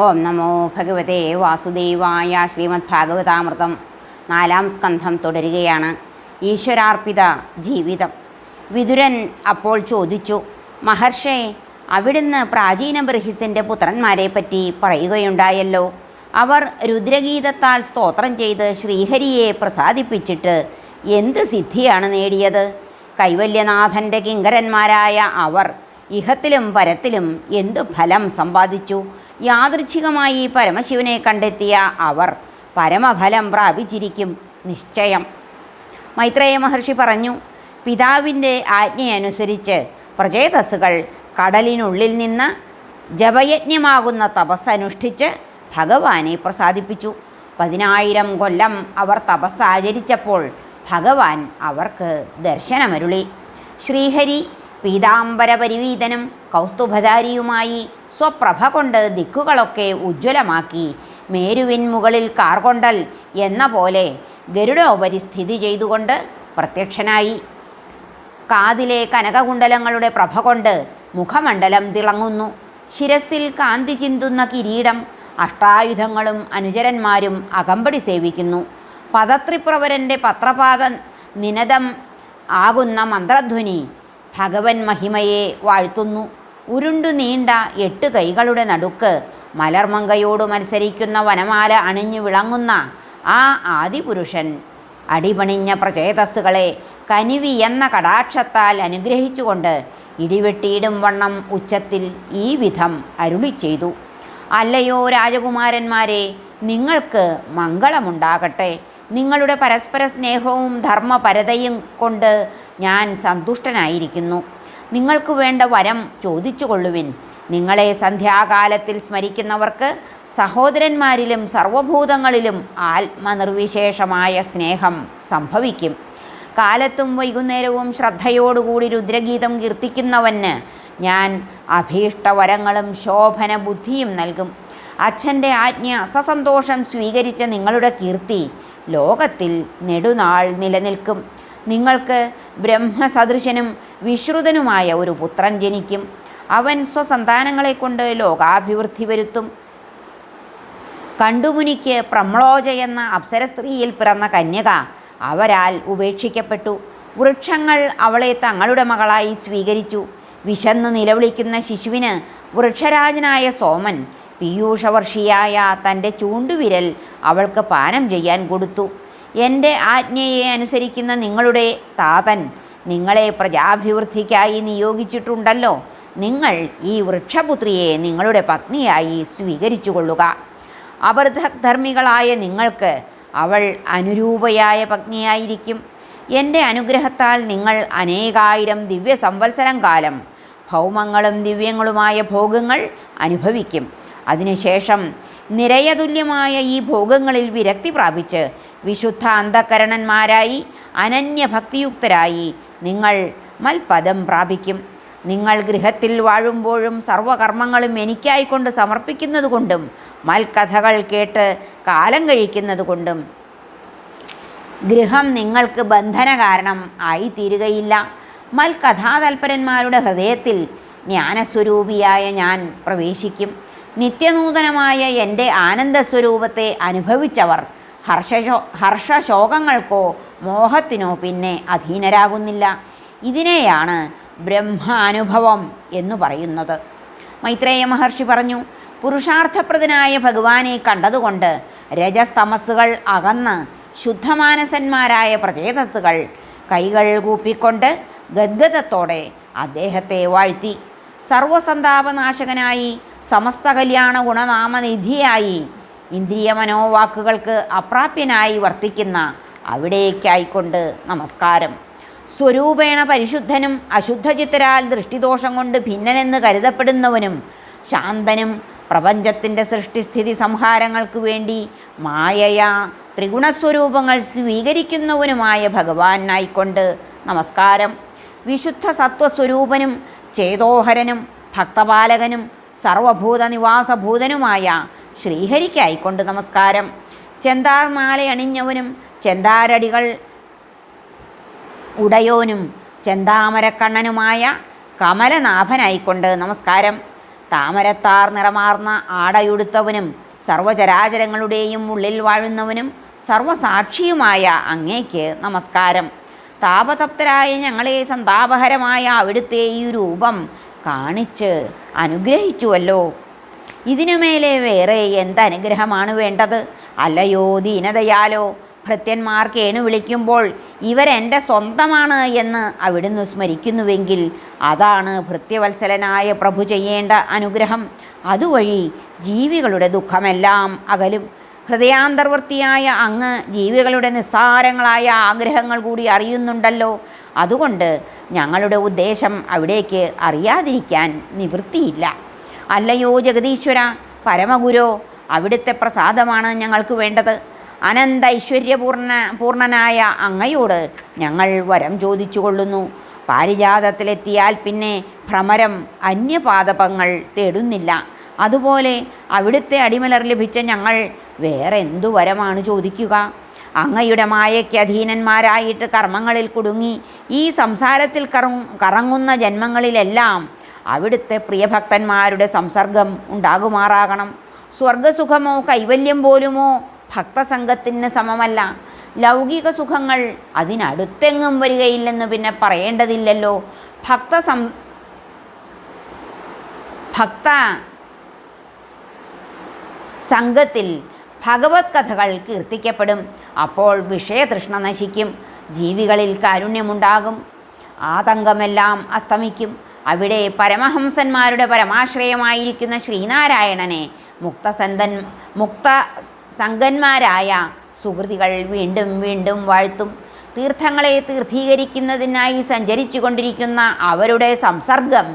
ഓം നമോ ഭഗവതേ വാസുദേവായ ശ്രീമദ് ഭാഗവതാമൃതം നാലാം സ്കന്ധം തുടരുകയാണ്. ഈശ്വരാർപ്പിത ജീവിതം. വിതുരൻ അപ്പോൾ ചോദിച്ചു മഹർഷേ അവിടുന്ന് പ്രാചീന ബ്രഹിസിന്റെ പുത്രന്മാരെ പറ്റി പറയുകയുണ്ടായല്ലോ. അവർ രുദ്രഗീതത്താൽ സ്തോത്രം ചെയ്ത് ശ്രീഹരിയെ പ്രസാദിപ്പിച്ചിട്ട് എന്ത് സിദ്ധിയാണ് നേടിയത്? കൈവല്യനാഥന്റെ കിങ്കരന്മാരായ അവർ ഇഹത്തിലും പരത്തിലും എന്തു ഫലം സമ്പാദിച്ചു? യാദൃച്ഛികമായി പരമശിവനെ കണ്ടെത്തിയ അവർ പരമഫലം പ്രാപിച്ചിരിക്കും നിശ്ചയം. മൈത്രേയ മഹർഷി പറഞ്ഞു പിതാവിന്റെ ആജ്ഞയനുസരിച്ച് പ്രചേതസ്സുകൾ കടലിനുള്ളിൽ നിന്ന് ജപയജ്ഞമാകുന്ന തപസ് അനുഷ്ഠിച്ച് ഭഗവാനെ പ്രസാദിപ്പിച്ചു. പതിനായിരം കൊല്ലം അവർ തപസ് ആചരിച്ചപ്പോൾ ഭഗവാൻ അവർക്ക് ദർശനമരുളി. ശ്രീഹരി പീതാംബരപരിവീതനും കൗസ്തുഭധാരിയുമായി സ്വപ്രഭ കൊണ്ട് ദിക്കുകളൊക്കെ ഉജ്ജ്വലമാക്കി. മേരുവിൻ മുകളിൽ കാർകൊണ്ടൽ എന്ന പോലെ ഗരുഡോപരി സ്ഥിതി ചെയ്തുകൊണ്ട് പ്രത്യക്ഷനായി. കാതിലെ കനകകുണ്ടലങ്ങളുടെ പ്രഭ കൊണ്ട് മുഖമണ്ഡലം തിളങ്ങുന്നു. ശിരസിൽ കാന്തി ചിന്തുന്ന കിരീടം അഷ്ടായുധങ്ങളും അനുചരന്മാരും അകമ്പടി സേവിക്കുന്നു. പദത്രിപ്രവരന്റെ പത്രപാത നിനദം ആകുന്ന മന്ത്രധ്വനി ഭഗവൻ മഹിമയെ വാഴ്ത്തുന്നു. ഉരുണ്ടു നീണ്ട എട്ട് കൈകളുടെ നടുക്ക് മലർമങ്കയോട് മത്സരിക്കുന്ന വനമാല അണിഞ്ഞു വിളങ്ങുന്ന ആ ആദിപുരുഷൻ അടിപണിഞ്ഞ പ്രചേതസ്സുകളെ കനിവി എന്ന കടാക്ഷത്താൽ അനുഗ്രഹിച്ചുകൊണ്ട് ഇടിവെട്ടിയിടും വണ്ണം ഉച്ചത്തിൽ ഈ വിധം അരുളി ചെയ്തു. അല്ലയോ രാജകുമാരന്മാരെ നിങ്ങൾക്ക് മംഗളമുണ്ടാകട്ടെ. നിങ്ങളുടെ പരസ്പര സ്നേഹവും ധർമ്മപരതയും കൊണ്ട് ഞാൻ സന്തുഷ്ടനായിരിക്കുന്നു. നിങ്ങൾക്ക് വേണ്ട വരം ചോദിച്ചു കൊള്ളുവിൻ. നിങ്ങളെ സന്ധ്യാകാലത്തിൽ സ്മരിക്കുന്നവർക്ക് സഹോദരന്മാരിലും സർവഭൂതങ്ങളിലും ആത്മനിർവിശേഷമായ സ്നേഹം സംഭവിക്കും. കാലത്തും വൈകുന്നേരവും ശ്രദ്ധയോടുകൂടി രുദ്രഗീതം കീർത്തിക്കുന്നവന് ഞാൻ അഭീഷ്ടവരങ്ങളും ശോഭന ബുദ്ധിയും നൽകും. അച്ഛന്റെ ആജ്ഞ അസസന്തോഷം സ്വീകരിച്ച നിങ്ങളുടെ കീർത്തി ലോകത്തിൽ നെടുനാൾ നിലനിൽക്കും. നിങ്ങൾക്ക് ബ്രഹ്മസദൃശനും വിശ്രുതനുമായ ഒരു പുത്രൻ ജനിക്കും. അവൻ സ്വസന്താനങ്ങളെക്കൊണ്ട് ലോകാഭിവൃദ്ധി വരുത്തും. കണ്ടുമുനിക്ക് പ്രമ്ലോജ എന്ന അപ്സര സ്ത്രീയിൽ പിറന്ന കന്യക അവരാൽ ഉപേക്ഷിക്കപ്പെട്ടു. വൃക്ഷങ്ങൾ അവളെ തങ്ങളുടെ മകളായി സ്വീകരിച്ചു. വിശന്ന് നിലവിളിക്കുന്ന ശിശുവിന് വൃക്ഷരാജനായ സോമൻ പീയൂഷവർഷിയായ തന്റെ ചൂണ്ടുവിരൽ അവൾക്ക് പാനം ചെയ്യാൻ കൊടുത്തു. എന്റെ ആജ്ഞയെ അനുസരിക്കുന്ന നിങ്ങളുടെ താതൻ നിങ്ങളെ പ്രജാഭിവൃദ്ധിക്കായി നിയോഗിച്ചിട്ടുണ്ടല്ലോ. നിങ്ങൾ ഈ വൃക്ഷപുത്രിയെ നിങ്ങളുടെ പത്നിയായി സ്വീകരിച്ചു കൊള്ളുക അബദ്ധധർമ്മികളായ നിങ്ങൾക്ക് അവൾ അനുരൂപയായ പത്നിയായിരിക്കും. എന്റെ അനുഗ്രഹത്താൽ നിങ്ങൾ അനേകായിരം ദിവ്യ സംവത്സരം കാലം ഭൗമങ്ങളും ദിവ്യങ്ങളുമായ ഭോഗങ്ങൾ അനുഭവിക്കും. അതിനുശേഷം നിരയതുല്യമായ ഈ ഭോഗങ്ങളിൽ വിരക്തി പ്രാപിച്ച് വിശുദ്ധ അന്ധകരണന്മാരായി അനന്യഭക്തിയുക്തരായി നിങ്ങൾ മൽപദം പ്രാപിക്കും. നിങ്ങൾ ഗൃഹത്തിൽ വാഴുമ്പോഴും സർവകർമ്മങ്ങളും എനിക്കായിക്കൊണ്ട് സമർപ്പിക്കുന്നതുകൊണ്ടും മൽക്കഥകൾ കേട്ട് കാലം കഴിക്കുന്നതുകൊണ്ടും. ഗൃഹം നിങ്ങൾക്ക് ബന്ധന കാരണം ആയിത്തീരുകയില്ല. മൽകഥാതൽപരന്മാരുടെ ഹൃദയത്തിൽ ജ്ഞാനസ്വരൂപിയായ ഞാൻ പ്രവേശിക്കും. നിത്യനൂതനമായ എന്റെ ആനന്ദസ്വരൂപത്തെ അനുഭവിച്ചവർ ഹർഷശോ ഹർഷശോകങ്ങൾക്കോ മോഹത്തിനോ പിന്നെ അധീനരാകുന്നില്ല. ഇതിനെയാണ് ബ്രഹ്മാനുഭവം എന്ന് പറയുന്നത്. മൈത്രേയ മഹർഷി പറഞ്ഞു പുരുഷാർത്ഥപ്രദനായ ഭഗവാനെ കണ്ടതുകൊണ്ട് രജസ്തമസ്സുകൾ അകന്ന് ശുദ്ധമാനസന്മാരായ പ്രചേതസ്സുകൾ കൈകൾ കൂപ്പിക്കൊണ്ട് ഗദ്ഗതത്തോടെ അദ്ദേഹത്തെ വാഴ്ത്തി. സർവസന്താപനാശകനായി സമസ്ത കല്യാണ ഗുണനാമനിധിയായി ഇന്ദ്രിയ മനോവാക്കുകൾക്ക് അപ്രാപ്യനായി വർത്തിക്കുന്ന അവിടേക്കായിക്കൊണ്ട് നമസ്കാരം. സ്വരൂപേണ പരിശുദ്ധനും അശുദ്ധചിത്തരാൽ ദൃഷ്ടിദോഷം കൊണ്ട് ഭിന്നനെന്ന് കരുതപ്പെടുന്നവനും ശാന്തനും പ്രപഞ്ചത്തിന്റെ സൃഷ്ടിസ്ഥിതി സംഹാരങ്ങൾക്ക് വേണ്ടി മായയാ ത്രിഗുണസ്വരൂപങ്ങൾ സ്വീകരിക്കുന്നവനുമായ ഭഗവാനായിക്കൊണ്ട് നമസ്കാരം. വിശുദ്ധ സത്വസ്വരൂപനും ചേതോഹരനും ഭക്തപാലകനും സർവഭൂത നിവാസഭൂതനുമായ ശ്രീഹരിക്കായിക്കൊണ്ട് നമസ്കാരം. ചെന്താർ മാലയണിഞ്ഞവനും ചെന്താരടികൾ ഉടയോനും ചെന്താമരക്കണ്ണനുമായ കമലനാഭനായിക്കൊണ്ട് നമസ്കാരം. താമരത്താർ നിറമാർന്ന ആടയുടുത്തവനും സർവചരാചരങ്ങളുടെയും ഉള്ളിൽ വാഴുന്നവനും സർവസാക്ഷിയുമായ അങ്ങേക്ക് നമസ്കാരം. താപതപ്തരായ ഞങ്ങളെ സന്താപഹരമായ അവിടുത്തെ ഈ രൂപം കാണിച്ച് അനുഗ്രഹിച്ചുവല്ലോ. ഇതിനുമേലെ വേറെ എന്തനുഗ്രഹമാണ് വേണ്ടത്? അല്ലയോ ദീനതയാലോ ഭൃത്യന്മാർ കേണു വിളിക്കുമ്പോൾ ഇവരെന്റെ സ്വന്തമാണ് എന്ന് അവിടുന്ന് സ്മരിക്കുന്നുവെങ്കിൽ അതാണ് ഭൃത്യവത്സലനായ പ്രഭു ചെയ്യേണ്ട അനുഗ്രഹം. അതുവഴി ജീവികളുടെ ദുഃഖമെല്ലാം അകലും. ഹൃദയാന്തർവർത്തിയായ അങ്ങ് ജീവികളുടെ നിസ്സാരങ്ങളായ ആഗ്രഹങ്ങൾ കൂടി അറിയുന്നുണ്ടല്ലോ. അതുകൊണ്ട് ഞങ്ങളുടെ ഉദ്ദേശം അവിടേക്ക് അറിയാതിരിക്കാൻ നിവൃത്തിയില്ല. അല്ലയോ ജഗദീശ്വര പരമഗുരോ അവിടുത്തെ പ്രസാദമാണ് ഞങ്ങൾക്ക് വേണ്ടത്. അനന്ത ഐശ്വര്യപൂർണ പൂർണനായ അങ്ങയോട് ഞങ്ങൾ വരം ചോദിച്ചു കൊള്ളുന്നു പാരിജാതത്തിലെത്തിയാൽ പിന്നെ ഭ്രമരം അന്യപാദപങ്ങൾ തേടുന്നില്ല. അതുപോലെ അവിടുത്തെ അടിമലർ ലഭിച്ച ഞങ്ങൾ വേറെ എന്തു വരമാണ് ചോദിക്കുക. അങ്ങയുടെ മായയ്ക്ക് അധീനന്മാരായിട്ട് കർമ്മങ്ങളിൽ കുടുങ്ങി ഈ സംസാരത്തിൽ കറങ്ങുന്ന ജന്മങ്ങളിലെല്ലാം അവിടുത്തെ പ്രിയഭക്തന്മാരുടെ സംസർഗം ഉണ്ടാകുമാറാകണം. സ്വർഗസുഖമോ കൈവല്യം പോലുമോ ഭക്തസംഘത്തിന് സമമല്ല. ലൗകിക സുഖങ്ങൾ അതിനടുത്തെങ്ങും വരികയില്ലെന്ന് പിന്നെ പറയേണ്ടതില്ലല്ലോ. ഭക്തസം ഭക്ത സംഘത്തിൽ ഭഗവത് കഥകൾ കീർത്തിക്കപ്പെടും. അപ്പോൾ വിഷയതൃഷ്ണ നശിക്കും. ജീവികളിൽ കാരുണ്യമുണ്ടാകും. ആതങ്കമെല്ലാം അസ്തമിക്കും. അവിടെ പരമഹംസന്മാരുടെ പരമാശ്രയമായിരിക്കുന്ന ശ്രീനാരായണനെ മുക്തസന്തൻ മുക്ത സംഘന്മാരായ സുഹൃതികൾ വീണ്ടും വീണ്ടും വാഴ്ത്തും. തീർത്ഥങ്ങളെ തീർത്ഥീകരിക്കുന്നതിനായി സഞ്ചരിച്ചു കൊണ്ടിരിക്കുന്ന അവരുടെ സംസർഗം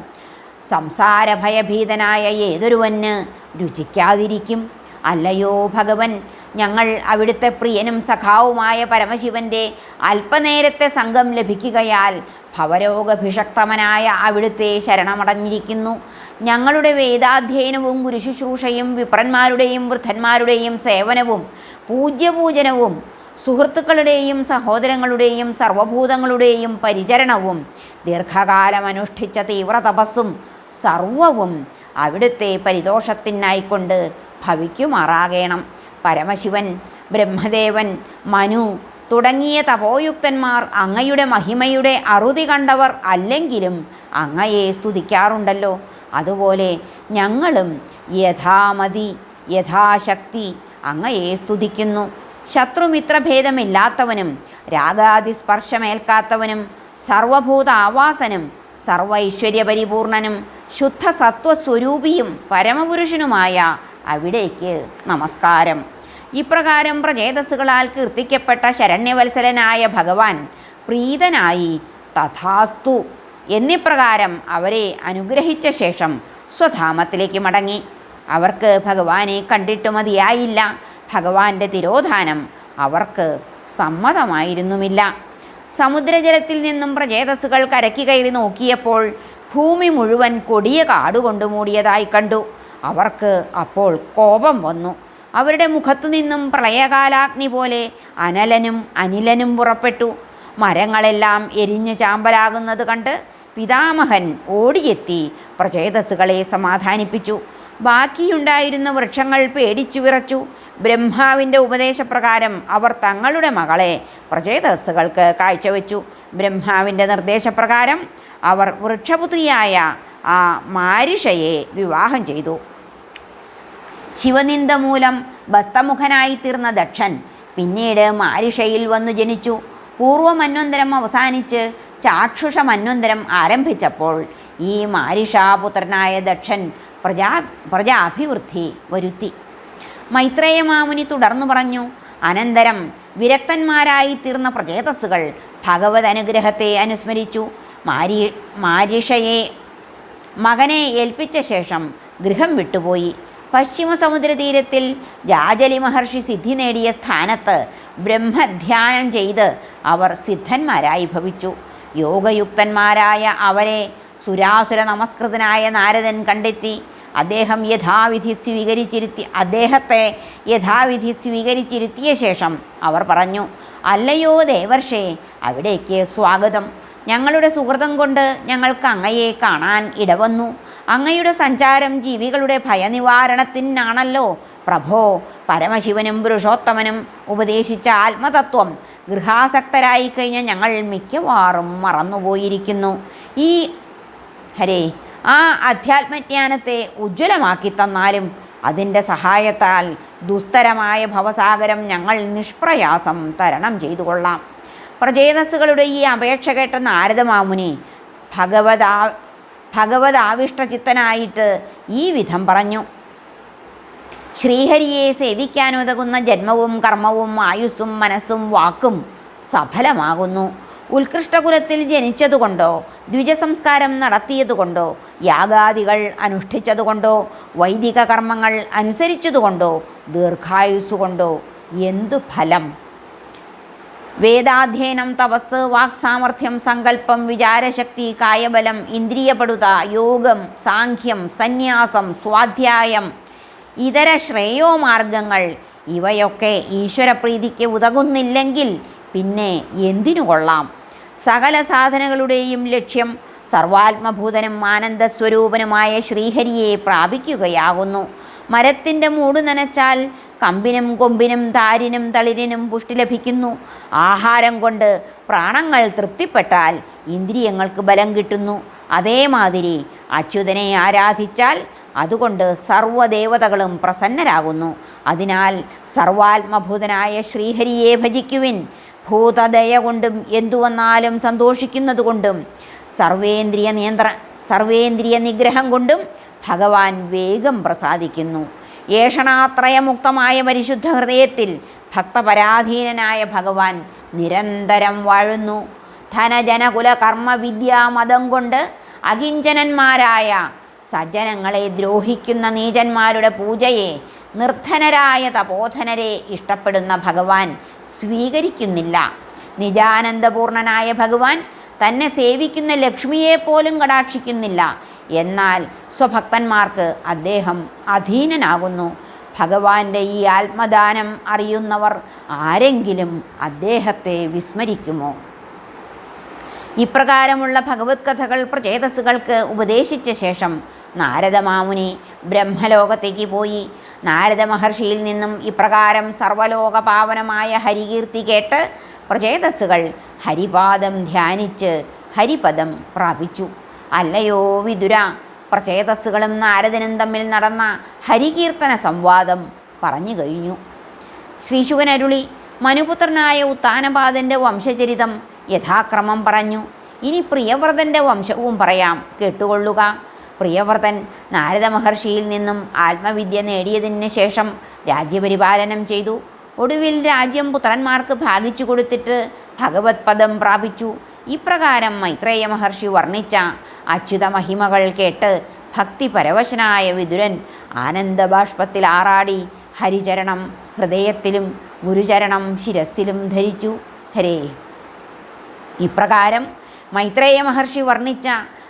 സംസാരഭയഭീതനായ ഏതൊരുവന് രുചിക്കാതിരിക്കും. അല്ലയോ ഭഗവൻ ഞങ്ങൾ അവിടുത്തെ പ്രിയനും സഖാവുമായ പരമശിവന്റെ അല്പനേരത്തെ സംഘം ലഭിക്കുകയാൽ ഭവരോഗഭിഷക്തമനായ അവിടുത്തെ ശരണമടഞ്ഞിരിക്കുന്നു. ഞങ്ങളുടെ വേദാധ്യയനവും ഗുരുശുശ്രൂഷയും വിപ്രന്മാരുടെയും വൃദ്ധന്മാരുടെയും സേവനവും പൂജ്യപൂജനവും സുഹൃത്തുക്കളുടെയും സഹോദരങ്ങളുടെയും സർവഭൂതങ്ങളുടെയും പരിചരണവും ദീർഘകാലമനുഷ്ഠിച്ച തീവ്ര തപസ്സും സർവവും അവിടുത്തെ പരിദോഷത്തിനായിക്കൊണ്ട് ഭവിക്കുമാറാകണം. പരമശിവൻ ബ്രഹ്മദേവൻ മനു തുടങ്ങിയ തപോയുക്തന്മാർ അങ്ങയുടെ മഹിമയുടെ അറുതി കണ്ടവർ അല്ലെങ്കിലും അങ്ങയെ സ്തുതിക്കാറുണ്ടല്ലോ. അതുപോലെ ഞങ്ങളും യഥാമതി യഥാശക്തി അങ്ങയെ സ്തുതിക്കുന്നു. ശത്രുമിത്രഭേദമില്ലാത്തവനും രാഗാതിസ്പർശമേൽക്കാത്തവനും സർവഭൂത ആവാസനും സർവൈശ്വര്യപരിപൂർണനും ശുദ്ധ സത്വസ്വരൂപിയും പരമപുരുഷനുമായ അവിടേക്ക് നമസ്കാരം. ഇപ്രകാരം പ്രചേതസ്സുകളാൽ കീർത്തിക്കപ്പെട്ട ശരണ്യവത്സലനായ ഭഗവാൻ പ്രീതനായി തഥാസ്തു. എന്നിപ്രകാരം അവരെ അനുഗ്രഹിച്ച ശേഷം സ്വധാമത്തിലേക്ക് മടങ്ങി. അവർക്ക് ഭഗവാനെ കണ്ടിട്ട് മതിയായില്ല. ഭഗവാന്റെ തിരോധാനം അവർക്ക് സമ്മതമായിരുന്നുമില്ല. സമുദ്രജലത്തിൽ നിന്നും പ്രചേതസ്സുകൾ കരക്കി കയറി നോക്കിയപ്പോൾ ഭൂമി മുഴുവൻ കൊടിയ കാടുകൊണ്ട് മൂടിയതായി കണ്ടു. അവർക്ക് അപ്പോൾ കോപം വന്നു. അവരുടെ മുഖത്തു നിന്നും പ്രളയകാലാഗ്നി പോലെ അനലനും അനിലനും പുറപ്പെട്ടു. മരങ്ങളെല്ലാം എരിഞ്ഞു ചാമ്പലാകുന്നത് കണ്ട് പിതാമഹൻ ഓടിയെത്തി പ്രചേതസ്സുകളെ സമാധാനിപ്പിച്ചു. ബാക്കിയുണ്ടായിരുന്ന വൃക്ഷങ്ങൾ പേടിച്ചു വിറച്ചു. ബ്രഹ്മാവിന്റെ ഉപദേശപ്രകാരം അവർ തങ്ങളുടെ മകളെ പ്രചേതസ്സുകൾക്ക് കാഴ്ചവെച്ചു. ബ്രഹ്മാവിന്റെ നിർദ്ദേശപ്രകാരം അവർ വൃക്ഷപുത്രിയായ ആ മാരിഷയെ വിവാഹം ചെയ്തു. ശിവനിന്ദ മൂലം ബസ്തമുഖനായി തീർന്ന ദക്ഷൻ. പിന്നീട് മാരിഷയിൽ വന്നു ജനിച്ചു. പൂർവമന്വന്തരം അവസാനിച്ച് ചാക്ഷുഷ മന്വന്തരം ആരംഭിച്ചപ്പോൾ ഈ മാരിഷാപുത്രനായ ദക്ഷൻ പ്രജാ പ്രജാഭിവൃദ്ധി വരുത്തി. മൈത്രേയ മാമുനി തുടർന്നു പറഞ്ഞു അനന്തരം വിരക്തന്മാരായി തീർന്ന പ്രചേതസ്സുകൾ ഭഗവത് അനുഗ്രഹത്തെ അനുസ്മരിച്ചു. മാരി മാരിഷയെ മകനെ ഏൽപ്പിച്ച ശേഷം ഗൃഹം വിട്ടുപോയി. പശ്ചിമ സമുദ്രതീരത്തിൽ ജാജലി മഹർഷി സിദ്ധി നേടിയ സ്ഥാനത്ത് ബ്രഹ്മധ്യാനം ചെയ്ത് അവർ സിദ്ധന്മാരായി ഭവിച്ചു. യോഗയുക്തന്മാരായ അവരെ സുരാസുര നമസ്കൃതനായ നാരദൻ കണ്ടെത്തി. അദ്ദേഹം യഥാവിധി സ്വീകരിച്ചിരുത്തി അദ്ദേഹത്തെ യഥാവിധി സ്വീകരിച്ചിരുത്തിയ ശേഷം അവർ പറഞ്ഞു അല്ലയോ ദേവർഷേ അവിടേക്ക് സ്വാഗതം. ഞങ്ങളുടെ സുഹൃതം കൊണ്ട് ഞങ്ങൾക്ക് അങ്ങയെ കാണാൻ ഇടവന്നു. അങ്ങയുടെ സഞ്ചാരം ജീവികളുടെ ഭയനിവാരണത്തിനാണല്ലോ. പ്രഭോ പരമശിവനും പുരുഷോത്തമനും ഉപദേശിച്ച ആത്മതത്വം ഗൃഹാസക്തരായി കഴിഞ്ഞ ഞങ്ങൾ മിക്കവാറും മറന്നുപോയിരിക്കുന്നു. ഈ ഹരേ ആ അധ്യാത്മജ്ഞാനത്തെ ഉജ്ജ്വലമാക്കി തന്നാലും അതിന്റെ സഹായത്താൽ ദുസ്തരമായ ഭവസാഗരം ഞങ്ങൾ നിഷ്പ്രയാസം തരണം ചെയ്തു കൊള്ളാം. പ്രചേതസ്സുകളുടെ ഈ അപേക്ഷ കേട്ട നാരദമാമുനി ഭഗവതാ ഭഗവതാവിഷ്ടചിത്തനായിട്ട് ഈ വിധം പറഞ്ഞു. ശ്രീഹരിയെ സേവിക്കാനുതകുന്ന ജന്മവും കർമ്മവും ആയുസ്സും മനസ്സും വാക്കും സഫലമാകുന്നു. ഉത്കൃഷ്ടകുലത്തിൽ ജനിച്ചതുകൊണ്ടോ ദ്വിജസംസ്കാരം നടത്തിയതുകൊണ്ടോ യാഗാദികൾ അനുഷ്ഠിച്ചതുകൊണ്ടോ വൈദിക കർമ്മങ്ങൾ അനുസരിച്ചതുകൊണ്ടോ ദീർഘായുസ്സുകൊണ്ടോ എന്തു ഫലം? വേദാധ്യയനം തപസ് വാക്സാമർഥ്യം സങ്കല്പം വിചാരശക്തി കായബലം ഇന്ദ്രിയപടുത യോഗം സാഖ്യം സന്യാസം സ്വാധ്യായം ഇതര ശ്രേയോമാർഗങ്ങൾ. ഇവയൊക്കെ ഈശ്വരപ്രീതിക്ക് ഉതകുന്നില്ലെങ്കിൽ പിന്നെ എന്തിനു കൊള്ളാം? സകല സാധനങ്ങളുടെയും ലക്ഷ്യം സർവാത്മഭൂതനും ആനന്ദസ്വരൂപനുമായ ശ്രീഹരിയെ പ്രാപിക്കുകയാകുന്നു. മരത്തിന്റെ മൂട് നനച്ചാൽ കമ്പിനും കൊമ്പിനും താരിനും തളിരിനും പുഷ്ടി ലഭിക്കുന്നു. ആഹാരം കൊണ്ട് പ്രാണങ്ങൾ തൃപ്തിപ്പെട്ടാൽ ഇന്ദ്രിയങ്ങൾക്ക് ബലം കിട്ടുന്നു. അതേമാതിരി അച്യുതനെ ആരാധിച്ചാൽ അതുകൊണ്ട് സർവദേവതകളും പ്രസന്നരാകുന്നു. അതിനാൽ സർവാത്മഭൂതനായ ശ്രീഹരിയെ ഭജിക്കുവിൻ. ഭൂതദയ കൊണ്ടും എന്തുവന്നാലും സന്തോഷിക്കുന്നതുകൊണ്ടും സർവേന്ദ്രിയ നിയന്ത്ര സർവേന്ദ്രിയ നിഗ്രഹം കൊണ്ടും ഭഗവാൻ വേഗം പ്രസാദിക്കുന്നു. ഏഷണാത്രയമുക്തമായ പരിശുദ്ധ ഹൃദയത്തിൽ ഭക്തപരാധീനനായ ഭഗവാൻ നിരന്തരം വാഴുന്നു. ധനജനകുല കർമ്മ വിദ്യാമതം കൊണ്ട് അകിഞ്ചനന്മാരായ സജ്ജനങ്ങളെ ദ്രോഹിക്കുന്ന നീചന്മാരുടെ പൂജയെ നിർധനരായ തപോധനരെ ഇഷ്ടപ്പെടുന്ന ഭഗവാൻ സ്വീകരിക്കുന്നില്ല. നിജാനന്ദപൂർണനായ ഭഗവാൻ തന്നെ സേവിക്കുന്ന ലക്ഷ്മിയെ പോലും കടാക്ഷിക്കുന്നില്ല. എന്നാൽ സ്വഭക്തന്മാർക്ക് അദ്ദേഹം അധീനനാകുന്നു. ഭഗവാന്റെ ഈ ആത്മദാനം അറിയുന്നവർ ആരെങ്കിലും അദ്ദേഹത്തെ വിസ്മരിക്കുമോ? ഇപ്രകാരമുള്ള ഭഗവത് കഥകൾ പ്രചേതസ്സുകൾക്ക് ഉപദേശിച്ച ശേഷം നാരദമാമുനി ബ്രഹ്മലോകത്തേക്ക് പോയി. നാരദ മഹർഷിയിൽ നിന്നും ഇപ്രകാരം സർവലോക പാവനമായ ഹരികീർത്തി കേട്ട് പ്രചേതസ്സുകൾ ഹരിപാദം ധ്യാനിച്ച് ഹരിപദം പ്രാപിച്ചു. അല്ലയോ വിദുര പ്രചേതസ്സുകളും നാരദനും തമ്മിൽ നടന്ന ഹരികീർത്തന സംവാദം പറഞ്ഞു കഴിഞ്ഞു. ശ്രീശുഖനരുളി മനുപുത്രനായ ഉത്താനപാദന്റെ വംശചരിതം യഥാക്രമം പറഞ്ഞു. ഇനി പ്രിയവ്രതന്റെ വംശവും പറയാം. കേട്ടുകൊള്ളുക. പ്രിയവ്രതൻ നാരദ മഹർഷിയിൽ നിന്നും ആത്മവിദ്യ നേടിയതിന് ശേഷം രാജ്യപരിപാലനം ചെയ്തു. ഒടുവിൽ രാജ്യം പുത്രന്മാർക്ക് ഭാഗിച്ചു കൊടുത്തിട്ട് ഭഗവത് പദം പ്രാപിച്ചു. ഇപ്രകാരം മൈത്രേയ മഹർഷി വർണിച്ച അച്യുത മഹിമകൾ കേട്ട് ഭക്തി പരവശനായ വിദുരൻ ആനന്ദബാഷ്പത്തിൽ ആറാടി ഹരിചരണം ഹൃദയത്തിലും ഗുരുചരണം ശിരസിലും ധരിച്ചു. ഹരേ. ഇപ്രകാരം മൈത്രേയ മഹർഷി വർണിച്ച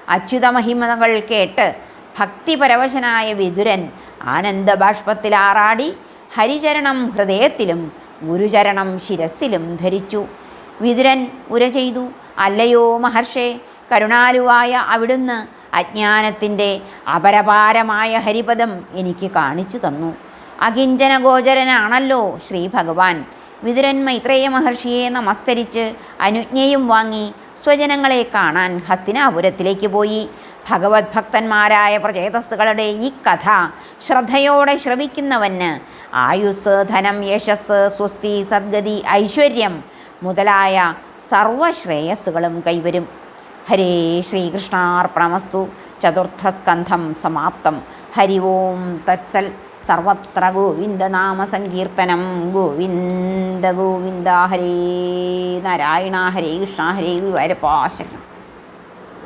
അച്യുത മഹിമകൾ കേട്ട് ഭക്തിപരവശനായ വിദുരൻ ആനന്ദബാഷ്പത്തിൽ ആറാടി ഹരിചരണം ഹൃദയത്തിലും ഗുരുചരണം ശിരസിലും ധരിച്ചു. വിതുരൻ ഉര ചെയ്തു. അല്ലയോ മഹർഷേ കരുണാലുവായ അവിടുന്ന് അജ്ഞാനത്തിന്റെ അപരപാരമായ ഹരിപദം എനിക്ക് കാണിച്ചു തന്നു. അകിഞ്ചന ഗോചരനാണല്ലോ ശ്രീ ഭഗവാൻ. വിതുരൻ മൈത്രേയ മഹർഷിയെ നമസ്കരിച്ച് അനുജ്ഞയും വാങ്ങി സ്വജനങ്ങളെ കാണാൻ ഹസ്തിനാപുരത്തിലേക്ക് പോയി. ഭഗവത് ഭക്തന്മാരായ പ്രചേതസ്സുകളുടെ ഈ കഥ ശ്രദ്ധയോടെ ശ്രവിക്കുന്നവന് ആയുസ് ധനം യശസ് സ്വസ്തി സദ്ഗതി ഐശ്വര്യം മുതലായ സർവശ്രേയസ്സുകളും കൈവരും. ഹരേ ശ്രീകൃഷ്ണാർപ്പണമസ്തു. ചതുർത്ഥസ്കന്ധം സമാപ്തം. ഹരി ഓം തത്സൽ. സർവത്ര ഗോവിന്ദനാമ സങ്കീർത്തനം. ഗോവിന്ദ ഗോവിന്ദ. ഹരേ നാരായണ. ഹരേ കൃഷ്ണ. ഹരേ ഗുരുവായൂരപ്പാ. ശരണം.